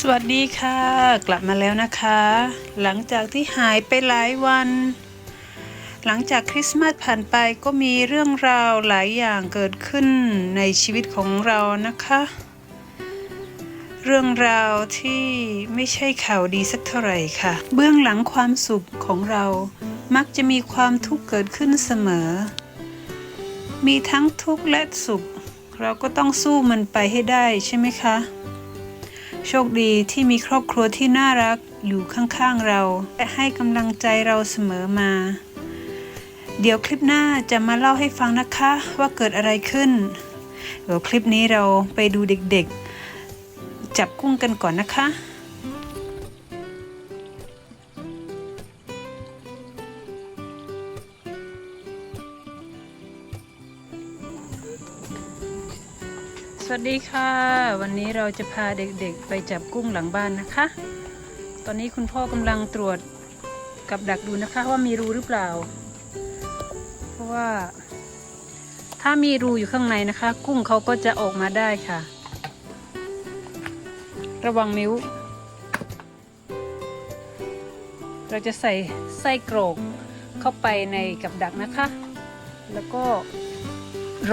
สวัสดีค่ะ กลับมาแล้วนะคะ หลังจากที่หายไปหลายวัน หลังจากคริสต์มาสผ่านไปก็มีเรื่องราวหลายอย่างเกิดขึ้นในชีวิตของเรานะคะ เรื่องราวที่ไม่ใช่ข่าวดีสักเท่าไหร่ค่ะ เบื้องหลังความสุขของเรามักจะมีความทุกข์เกิดขึ้นเสมอ มีทั้งทุกข์และสุข เราก็ต้องสู้มันไปให้ได้ใช่ไหมคะ โชคดีที่มีครอบครัวที่น่ารักอยู่ข้างๆเรา และให้กำลังใจเราเสมอมา เดี๋ยวคลิปหน้าจะมาเล่าให้ฟังนะคะว่าเกิดอะไรขึ้น เดี๋ยวคลิปนี้เราไปดูเด็กๆ จับกุ้งกันก่อนนะคะ วัสดีค่ะ วันนี้เราจะพาเด็กๆไปจับกุ้งหลังบ้านนะคะ ตอนนี้คุณพ่อกำลังตรวจกับดักดูนะคะว่ามีรูหรือเปล่า เพราะว่า ถ้ามีรูอยู่ข้างในนะคะ กุ้งเขาก็จะออกมาได้ค่ะ ระวังมิ้ว เราจะใส่ไส้กรอกเข้าไปในกับดักนะคะ แล้วก็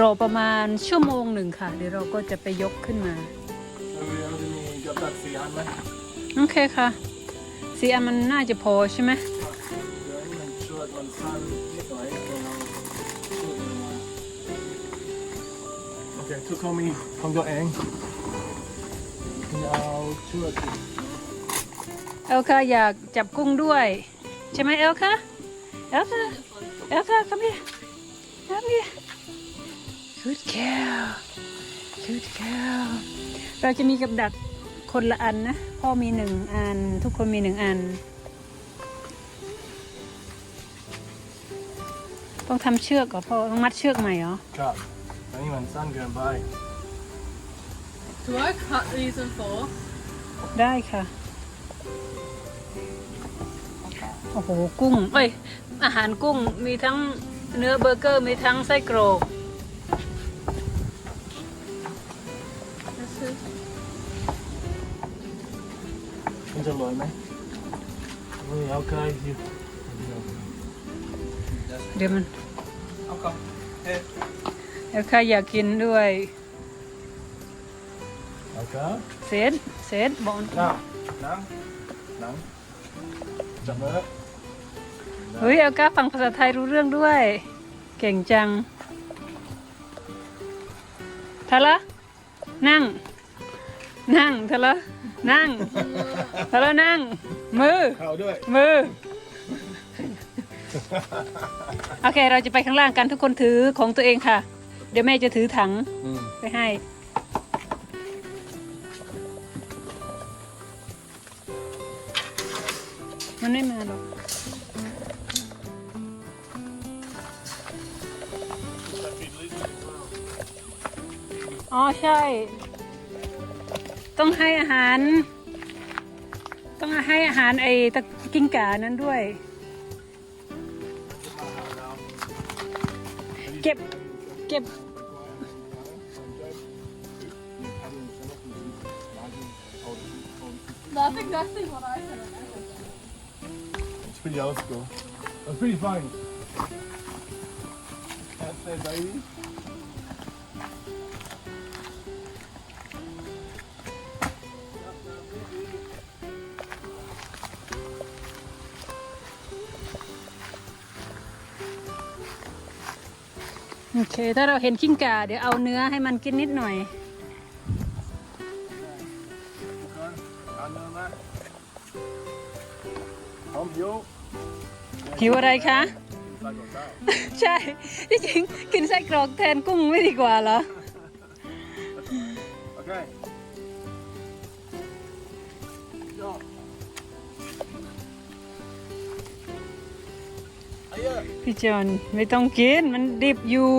รอประมาณชั่วโมงหนึ่งค่ะ เดี๋ยวเราก็จะไปยกขึ้นมา Har vi, har vi กับดักสี่อันไหมโอเคค่ะสีอันมันน่าจะพอใช่ไหมเดี๋ยวให้มันช่วยมันสั้นนิดหน่อยตรงเราช่วยมันมาโอเคทุกคนมีของตัวเองคุณเอาช่วยเอลค่ะอยากจับกุ้งด้วย ใช่ไหมเอลค่ะเอลค่ะเอลค่ะ come here come here good girl good girl เราจะมีกับดักคนละอันนะ พ่อมีหนึ่งอัน ทุกคนมีหนึ่งอัน ต้องทำเชือกก่อนพ่อต้องมัดเชือกใหม่เหรอ ครับอันนี้มันสั้นเกินไป Do I cut these in four? ได้ค่ะ โอ้โห กุ้ง เอ้ย อาหารกุ้ง มีทั้งเนื้อเบอร์เกอร์ มีทั้งไส้กรอก มันจะลอยไหมไม่เอาใกล้ที่เดี๋ยวมันเอาครับเอ๊ะเอลค่ะอยากกินด้วยเอาครับเซนเซนบอกมันนั่งนั่งนั่งจับมือเฮ้ยเอลก้าฟังภาษาไทยรู้เรื่องด้วย เก่งจังทะละนั่ง นั่งทะละ นั่งทะละนั่ง มือ เข้าด้วย มือ โอเค เราจะไปข้างล่างกันทุกคนถือของตัวเองค่ะ เดี๋ยวแม่จะถือถังอืมไปให้ มันไม่มาหรอก อ๋อ ใช่ ต้องให้อาหาร ต้องให้อาหารไอ้ตะกิ้งก่านั้นด้วย เก็บเก็บ That's exactly what I said. It's pretty old school. It's pretty funny. Can't say baby. โอเค ถ้าเราเห็นกิ้งก่าเดี๋ยวเอาเนื้อให้มันกินนิดหน่อย เอาเนื้อมาพร้อมหิวหิวอะไรคะใส่กับข้าวใช่ ที่จริงกินไส้กรอกแทนกุ้งไม่ดีกว่าเหรอโอ พี่จอนไม่ต้องกินมันดิบอยู่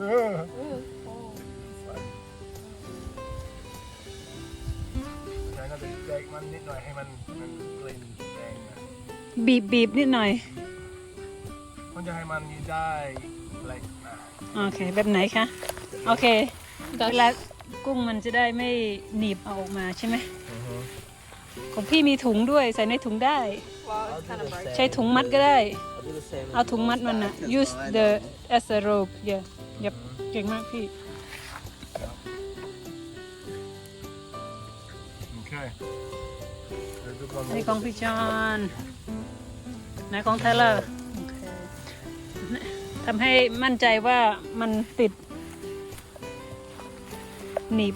เออใช้น่าจะแจกมันนิดหน่อยให้มันมันกลิ่นแดงนะบีบบีบนิดหน่อย มันจะให้มันได้เล็กนะโอเค แบบไหนคะ โอเคเวลากุ้งมันจะได้ไม่หนีบเอาออกมาใช่ไหมของพี่มีถุงด้วยใส่ในถุงได้ Well, it's kind of broken. ใช้ถุงมัดก็ได้ I'll do the same. เอาถุงมัดมันนะ use the as a rope yeah ยับเก่งมากพี่ Okay. There's a good อันนี้ของพี่จอนไหนของไทเลอร์โอเคทำให้มั่นใจว่ามันติดหนีบ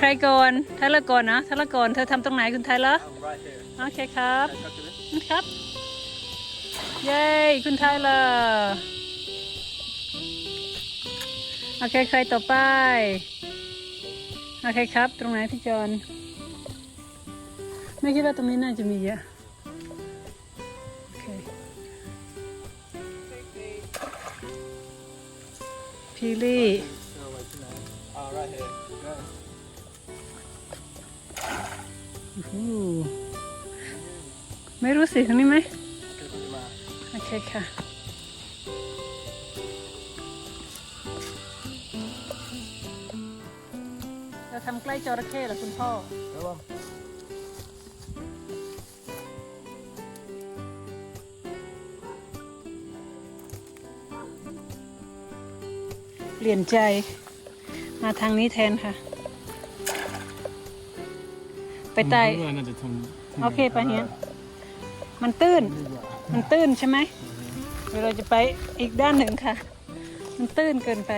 ใครก่อนไทเลอร์ก่อนนะไทเลอร์ก่อนเธอทำตรงไหนคุณไทเลอร์โอเคครับครับ เย้คุณไทเลอร์โอเคใครต่อไปโอเคครับ ตรงไหนพี่จอนไม่คิดว่าตรงนี้น่าจะมีเยอะโอเคพีลี่ ไม่รู้สิตรงนี้ไหมเดี๋ยวคุณจะมาโอเคค่ะเราทำใกล้จระเข้เหรอคุณพ่อแล้วว่าเปลี่ยนใจมาทางนี้แทนค่ะ ไปใต้ผมว่าน่าจะทำโอเคไปเฮียนมันตื้นดีกว่ามันตื้นใช่ไหมเดี๋ยวเราจะไปอีกด้านหนึ่งค่ะ มันตื้นเกินไป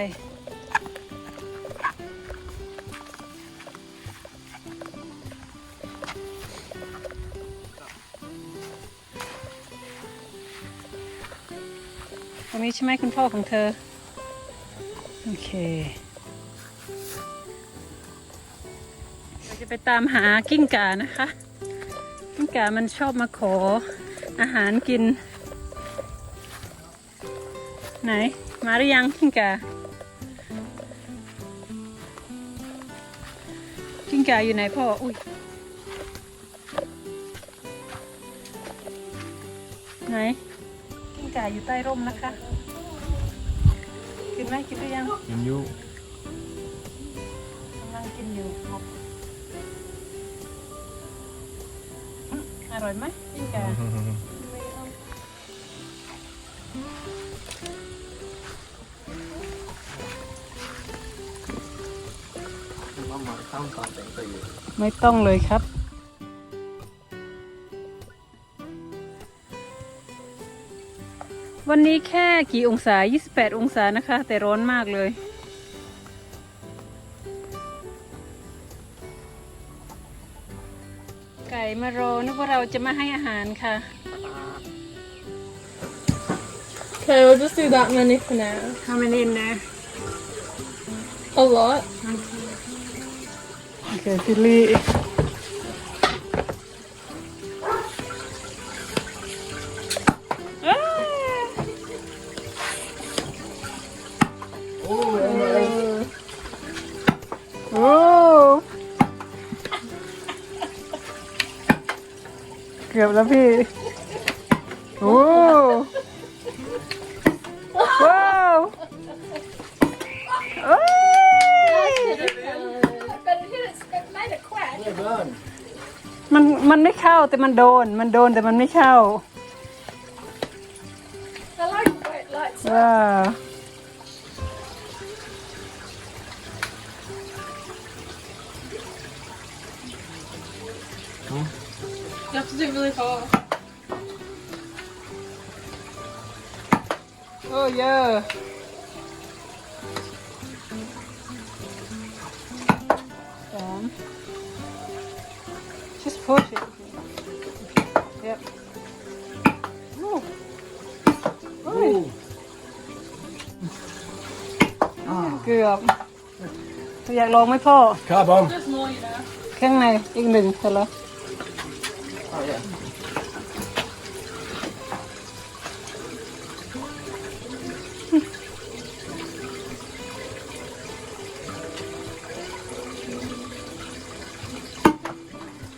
ตรงนี้ใช่ไหมคุณพ่อของเธอ โอเค ไปตามหากิ้งก่านะคะ กิ้งก่ามันชอบมาขออาหารกิน ไหน มาหรือยังกิ้งก่ากิ้งก่าอยู่ไหนพ่อ อุ้ยไหนกิ้งก่าอยู่ใต้ร่มนะคะ กินไหมกินหรือยังยังอยู่กำลังกินอยู่ ร่อยไหมกิ้งก่ามาหมาตั้งตามแต่งตัวอยู่ไม่ต้องเลยครับ วันนี้แค่กี่องศา 28 องศานะคะ แต่ร้อนมากเลย มารอ นึกว่าเราจะมาให้อาหารค่ะ Okay, we'll just do that many for now. How many in there A lot. โอเค แต่มันโดน มันโดนแต่มันไม่เข้า I like the way it lights up. ว้าว You have to do it really fast. โอ้เยอะสาม just push it yep โอ้โอ้ยเกือบอยากลองไหมพ่อ ครับผม Just more, you know. ข้างในอีกหนึ่งเสร็จแล้ว Oh yeah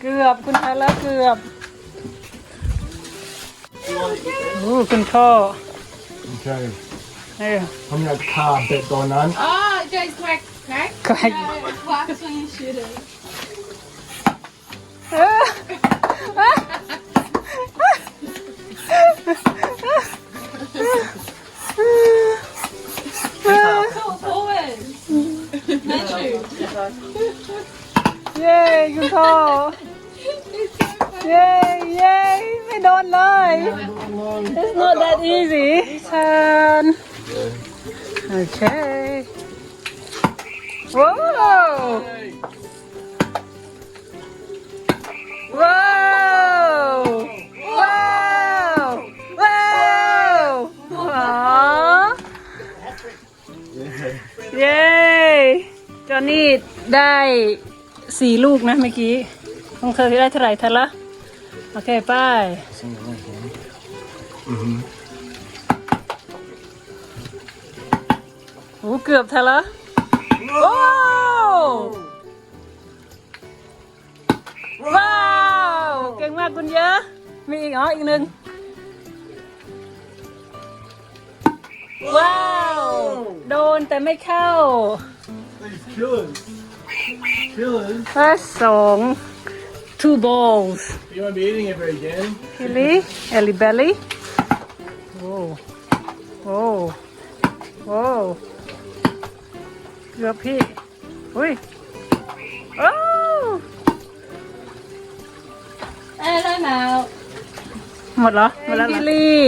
เกือบคุณทาแล้วเกือบ อ้คุณพ่อโอเคเออผมอยากฆ่าเป็ดตัวนั้น Ah, it goes quack, quack. ก็ให้ No, it quacks when you shoot it. เออ Cool forward. Andrew. เย้คุณพ่อ เย้เย้ไม่โดนเลย It's not that easy turn Okay Whoa Whoa Wow Wow อ๋อเย้จอนนี่ได้สี่ลูกนะเมื่อกี้ของเธอได้เท่าไหร่ทันละ โอเคไป้ายโอ้เกือบทันละโอ้ว้าว เก่งมากคุณเยอะ มีอีกอ๋ออีกหนึ่งว้าว โดนแต่ไม่เข้า These killers. Killers. ถ้าสอง two balls You won't be eating ever again. Ellie Ellie belly โอ้โอ้โอ้เกือบพี่อุ้ยโอ้ And I'm out. หมดเหรอ หมดแล้วพี่ลี่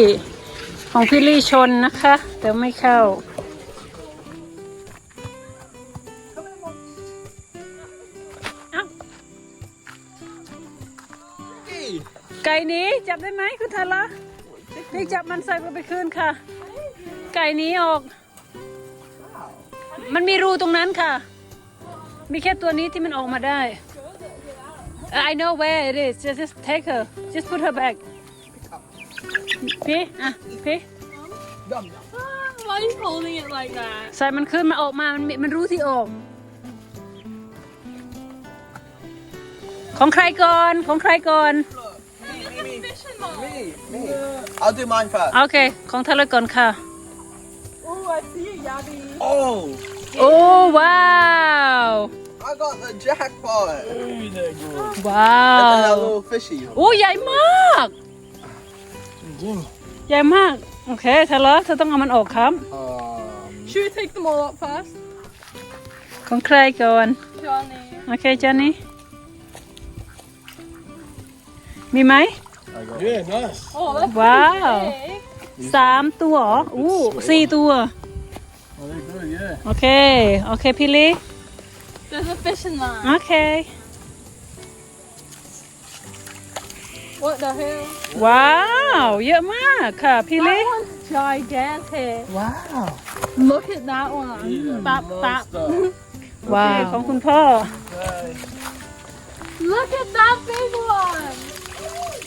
ของพี่ลี่ชนนะคะ แต่ไม่เข้า ไก่หนี้จับได้ไหมคุณทันละนี่จับมันใส่ไปคืนค่ะ ไก่หนี้ออก มันมีรูตรงนั้นค่ะ มีแค่ตัวนี้ที่มันออกมาได้ I know where it is just just take her just put her back พี่อะพี่ Why are you holding it like that? ใส่มันขึ้นมาออกมา มันมีมันรู้ที่ออก ของใครก่อน ของใครก่อน Me, me. I'll do mine first. โอเค ของทะเลก่อนค่ะ Oh, I see you, Yabby. Oh, โอ้ว้าว I got the jackpot. Ooh, they're good. ว้า And then a ว little fishy. โอ้ใหญ่มาก Jim. ใหญ่มาก โอเคทะเลเธอต้องเอามันออกครับ Um, Should we take them all up first? ของใครก่อน Johnny. โอเคจอนนี่มีไหม yeah, nice. Oh, that's Wow. big. สามตัวเหรออู้สี่ตัว Oh, they're good, yeah. โอเค โอเค พี่ลิ There's a fishing line. โอเค What the hell? ว้าว เยอะมากค่ะ พี่ลิ That one's gigantic. Wow. Look at that one. Bop, bop. Monster. ว้าวของคุณพ่อ Hey. Look at that big one.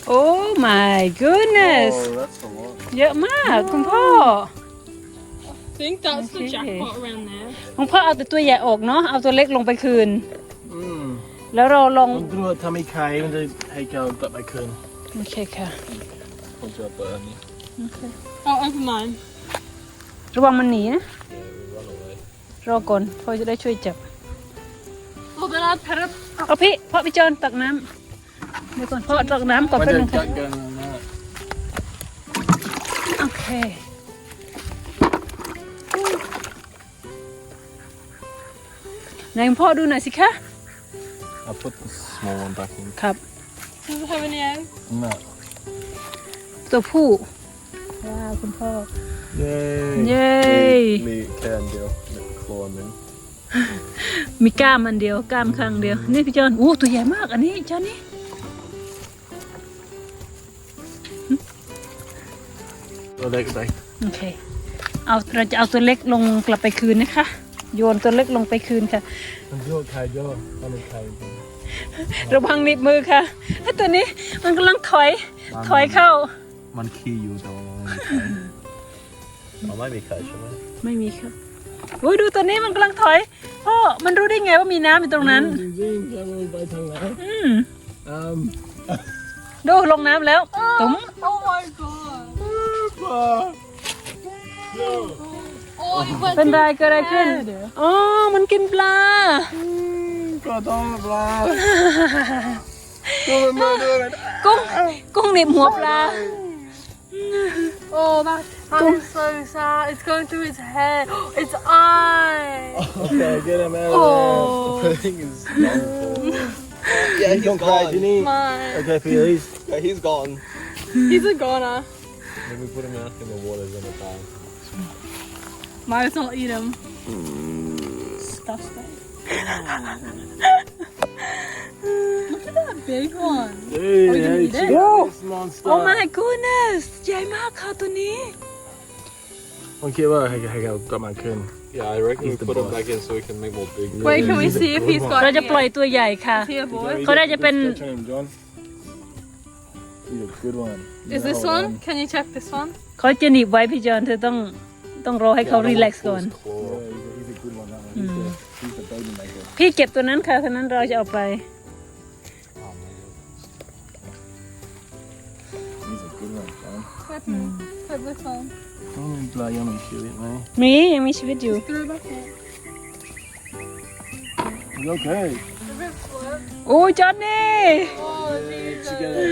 โอ้ my goodness Oh, that's a lot. เยอะมากคุณพ่อ I think that's Okay. the jackpot around there. คุณพ่อเอาแต่ตัวใหญ่ออกเนาะเอาตัวเล็กลงไปคืน Mm. แล้วเราลองผมดูว่าทำให้ใครมันจะให้เขากลับไปคืนโอเคค่ะผมจะเปิดอันนี้ I'll open mine. ระวังมันหนีนะ รอก่อนพ่อจะได้ช่วยจับ Oh, then I'll put it. เอาพี่พ่อพี่จอนตักน้ำ เดี๋ยวก่อนพ่อตักน้ำก่อนมันแป๊บจะนึงกัค่ะดกันนะโอเคไหนคุณพ่อดูหน่อยสิคะ I'll put the small one back in ครับ Does it have any eggs? no ตัวผู้ ว้าวคุณพ่อ Yay เย้มีแค่อันเดียวโคลนนึงมีกล้ามอันเดียวกล้ามข้างเดียว นี่พี่จอนโอ้ตัวใหญ่มากอันนี้จอนนี่ ตัวเล็กไปโอเคเอาเราจะเอาตัวเล็กลงกลับไปคืนนะคะ โยนตัวเล็กลงไปคืนค่ะ มันโยกใครโยกมันเป็นใครระวังหนิบมือค่ะไอ้ตัวนี้มันกำลังถอย ถอยเข้า มันขี้อยู่แต่ว่ามันไม่มีใครอ๋อไม่มีใครใช่ไหมไม่มีค่ะอุ้ยดูตัวนี้มันกำลังถอยพ่อมันรู้ได้ไงว่ามีน้ำอยู่ตรงนั้นจริงๆแค่มันไปทางไหนอืมอืมดูลงน้ำแล้วตุ้ม Oh my god. Oh, he went เป็นไรเกิดอะไรขึ้น อ๋อ มันกินปลา ก็ต้องปลาก็มันมาด้วยกัน กุ้ง กุ้งหนีบหัวปลา Oh, that, that is so sad. It's going through his head. Its eye. Okay, get him out Oh. of there. The thing is Yeah, he's Don't cry, gone. Ginny. Mine. Okay, please. Yeah, he's gone. He's a goner. Then we put him out in the water in the time. Might as well eat him. Disgusting. Look at that big one. Dude, you gonna hey, eat check it? out this monster. Oh my goodness ใหญ่มากค่ะตัวนี้ Okay, well, hey, hey, I've got my gun. Yeah, I reckon He's we the put him boss. back in so we can make more big. Wait, can we He's a see if good he's one. got เราจะ any- ปล่อยตัวใหญ่ค่ะ Is he a boy? Có đây cho bên- Let's catch him, John. He's a good one. Is this Hold one? on. Can you check this one? เขาจะหนีบไว้พี่จอนเธอต้องต้องรอให้เขา Yeah, I don't รี want แลกซ์ to ก่อน pull his claw. Yeah, he's a, he's a good one. That one. He's, the, he's the baby maker. พี่เก็บตัวนั้นค่ะตัวนั้นเราจะเอาไป Oh, man. He's a good one, John. Check Check this one. Oh, he's like yummy shit, man. มียังมีชีวิตอยู่ Throw it back in. He's okay. The ribs flip. โอ้ยจอนนี่ Oh, Jesus. Together.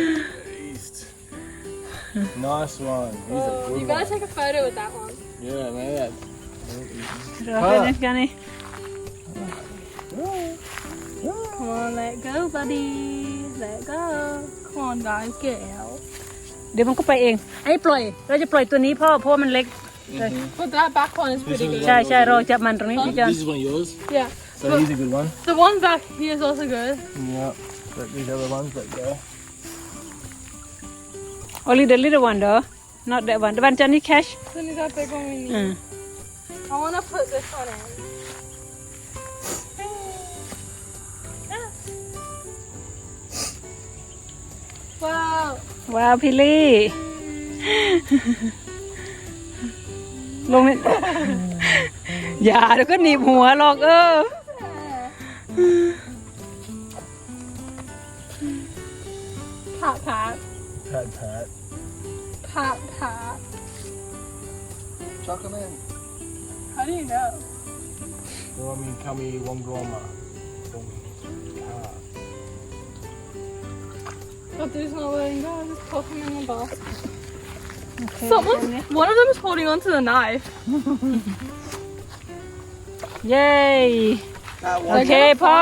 Beast. Nice one. He's a Oh, good you gotta one. take a photo with that one. Yeah, man. รอไปนะกันนี่ Come on, let go, buddy. Let go. Come on, guys, get out. เดี๋ยวมันก็ไปเอง ไอ้ปล่อย เราจะปล่อยตัวนี้พ่อเพราะว่ามันเล็ก But that back one is pretty good. ใช่ใช่เราจับมันตรงนี้พี่จอน This is one of yours. Yeah. So he's a good one. The one back here is also good. Yeah. But these other ones, let go. Only the little one though not that one the one Johnny cash Then is that big one we need. อืม I wanna put this one in. Wow. ว้าวพี่ลี่ลงนี่อย่าเดี๋ยวก็หนีบหัวหรอกเออ Pat pat. Pat, pat. Pat pat. Chuck him in. How do you know? Well, I mean, kami wongroma. Ah. But there's not letting go. Just pop him in the box. Okay, Someone, one of them is holding onto the knife. เย้ That โอ one. เคพ่อ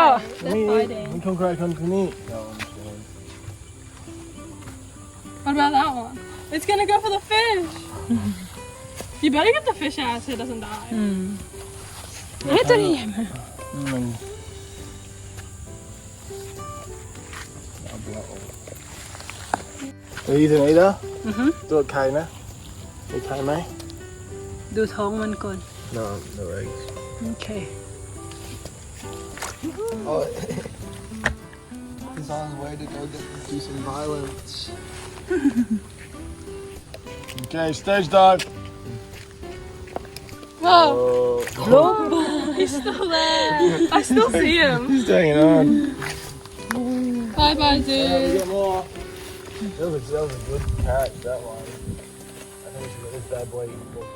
They're We fighting. we come crack on Kuni. What about that one? It's gonna go for the fish. you better get the fish out so it doesn't die. อืมเอ๊ะตัวนี้ใหญ่มาก Mm. I'll blow it. Are you eating either? อือฮึ Do it, Kay, no? You okay, mate? ดูท้องมันก่อน No, no eggs. โอเค Oh. He's on his way to go get, do some violence. Okay, stage dive. Whoa, Oh. he's still there. I still see him. He's hanging on. Bye bye, Yeah, we dude. got more. That was, that was a good catch, that one. I think we should let this bad boy eat more.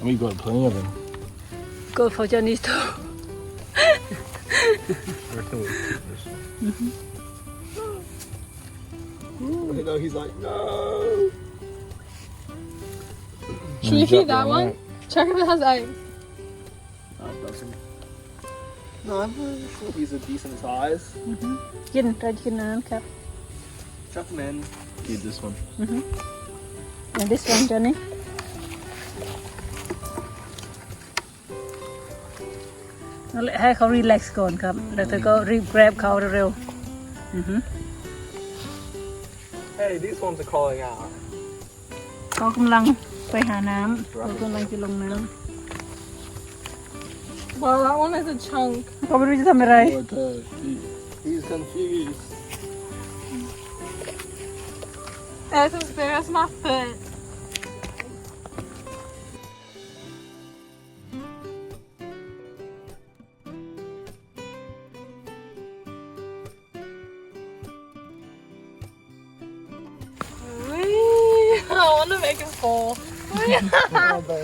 And we got plenty of them. go for Johnny's too I reckon we'll keep this one. Mm-hmm. You know, he's like, no. Should we keep that one? Check if it has eggs. No, it doesn't. No, I'm pretty sure he's a decent size. กินเราจะกินอันนั้นครับ Chuck him in. Keep this one. and this one Johnny นั่นแหละให้เขารีแลกซ์ก่อนครับ แล้วเธอก็รีบ grab เขาเร็วๆอือฮึ Hey, these ones are calling out. เขากำลังไปหาน้ำเขากำลังจะลงน้ Well, that one is a chunk. ำเขาไม่รู้จะทำอะไร What the? He's confused. That's as big as my foot.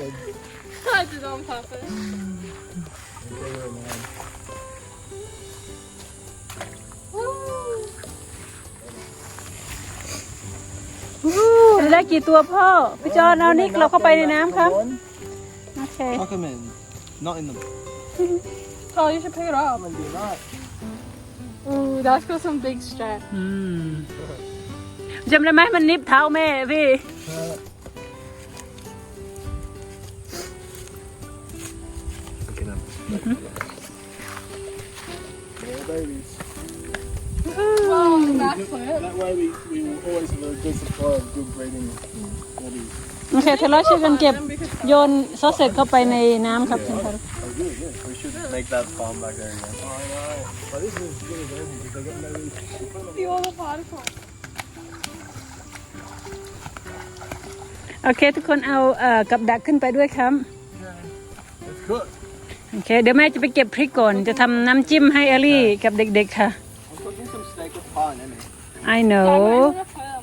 Oh, babe. I did it on purpose. Okay, right, man. Woo. ได้กี่ตัวพ่อ พี่จอนเอานิกเราเข้าไปในน้ำครับ One. โอเค Tuck them in. Not in them. Oh, you should pick it up. I'm gonna do that. Ooh, that's got some big strap. อืมจำได้ไหมมันนิบเท้าแม่พี่ Okay, then. Yeah, babies. Wow, backflip. That way we, we will always have a good supply of good breeding babies. โอเคเทเลอร์ช่วยกันเก็บโยนซอสเสร็จเข้าไปในน้ำครับเทเลอร์ Oh, good, yeah. We should make that farm back there again. I know. But this is as good as anything because they got no we put them See all the particles. โอเค ทุกคนเอาเอ่อกับดักขึ้นไปด้วยครับ It's cooked. โอเค เดี๋ยวแม่จะไปเก็บพริกก่อน จะทำน้ำจิ้มให้เอลลี่กับเด็กๆค่ะ I'm cooking some steak with pie, Emmy. I Dad, know where do you want to put 'em?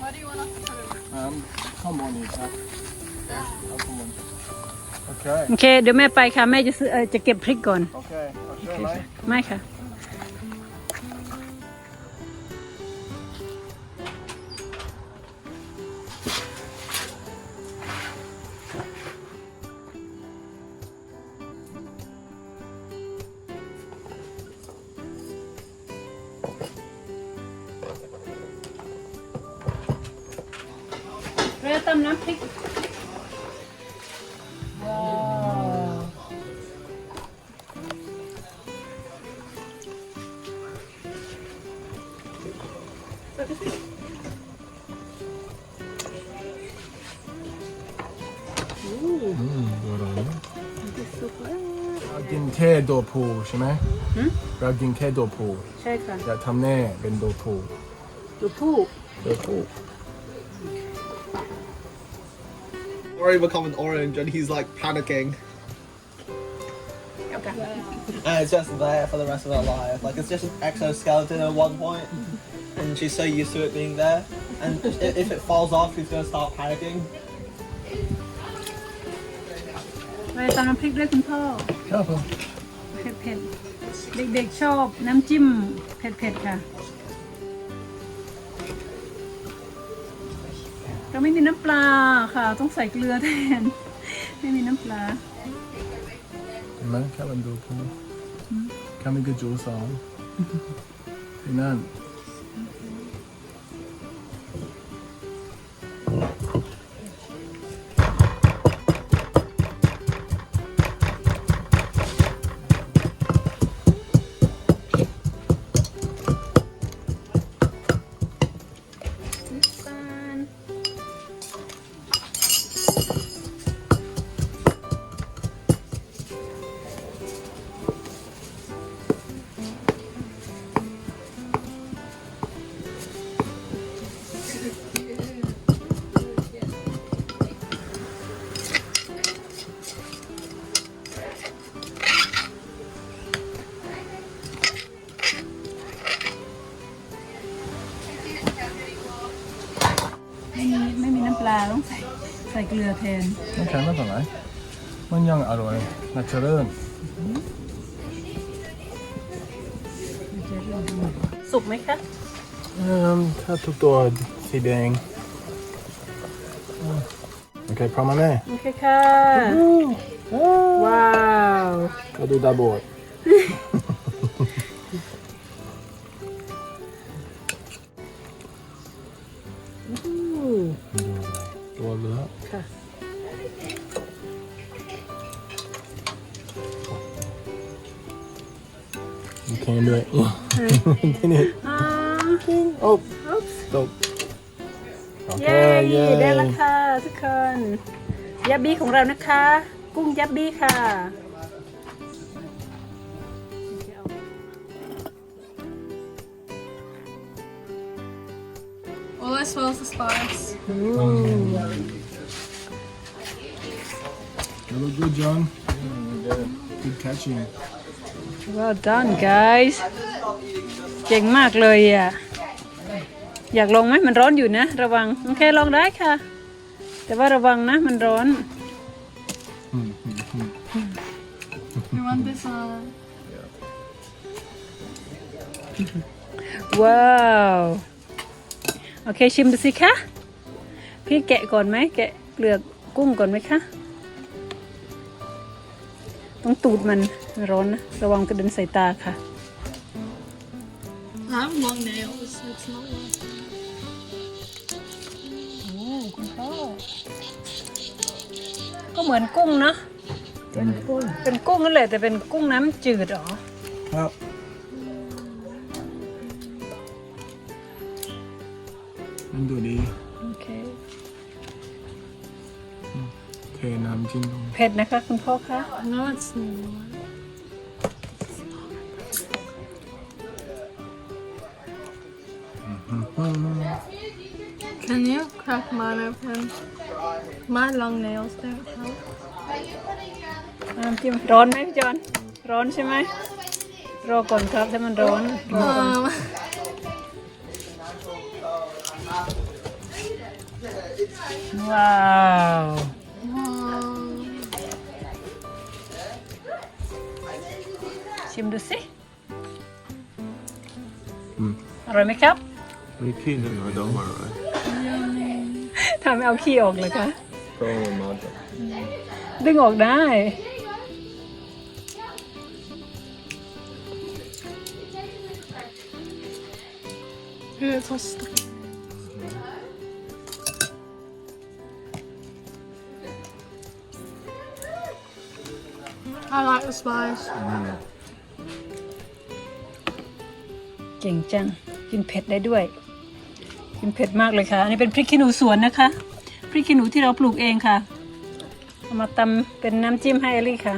Where do you want us to put 'em? Um, come on, you cat. Oh, come on. Okay. โอเค เดี๋ยวแม่ไปค่ะ แม่จะซื้อเอ่อจะเก็บพริกก่อน Okay. I'll show you, mate. ไม่ค่ะ ใช่ไหมเรากินแค่ตัวผู้ ใช่ค่ะ อย่าทำแน่เป็นตัวผู้ ตัวผู้ ตัวผู้ Ori becoming orange and he's like panicking. And it's just there for the rest of her life. Like it's just an exoskeleton at one point, and she's so used to it being there. And i- if it falls off, she's gonna start panicking. เราตำน้ำพริกด้วยคุณพ่อ ครับผม เ ผ็ดๆ เด็กๆชอบน้ำจิ้มเผ็ดๆค่ะ เราไม่มีน้ำปลาค่ะ ต้องใส่เกลือแทน ไม่มีน้ำปลา เห็นไหมแค่มันตัวผู้แค่มันก็จูสองที่นั่น นน้ำแข็งไม่เป็นไรมันยังอร่อยน่าจะเริ่มสุกไหมคะอืมถ้าทุกตัวสีแดงอืมโอเคพร้อมไหมแม่โอเคค่ะ ว้าว ก็ดูตาบอด ยับบี้ของเรานะคะ กุ้งยับบี้ค่ะ All I smell is the spice. You look good, John. Good catching. well done guys เก่งมากเลยอะ อยากลงไหมมันร้อนอยู่นะ ระวัง โอเคลองได้ค่ะ แต่ว่าระวังนะมันร้อน You want this one? ว้าวโอเคชิมดูสิคะ พี่แกะก่อนไหมแกะเปลือกกุ้งก่อนไหมคะต้องตูดมันมันร้อนนะ ระวังกระเด็นใส่ตาค่ะ I have long nails. It's not worth ก็เหมือนกุ้งเนาะเป็นกุ้งเป็นกุ้งนั่นแหละแต่เป็นกุ้งน้ำจืดเหรอครับมันดูดีโอเคเทน้ำจิ้มลงเผ็ดนะคะคุณพ่อคะ No, it's not. Can you crack mine open? My long nails don't help. น้ำจิ้มร้อนไหมพี่จอนร้อนใช่ไหมรอก่อนครับถ้ามันร้อนรอก่อน Um, ว้าว um, ชิมดูสิอืมอร่อยไหมครับไม่ขี้เลยไม่ต้องมาเลยทำให้เอาขี้ออกเลยคะ ก็มาจ้ะดึงออกได้ it's all stuck. I like the spice. เก่งจัง กินเผ็ดได้ด้วย กินเผ็ดมากเลยค่ะ อันนี้เป็นพริกขี้หนูสวนนะคะ พริกขี้หนูที่เราปลูกเองค่ะ เอามาตำเป็นน้ำจิ้มให้เอลลี่ค่ะ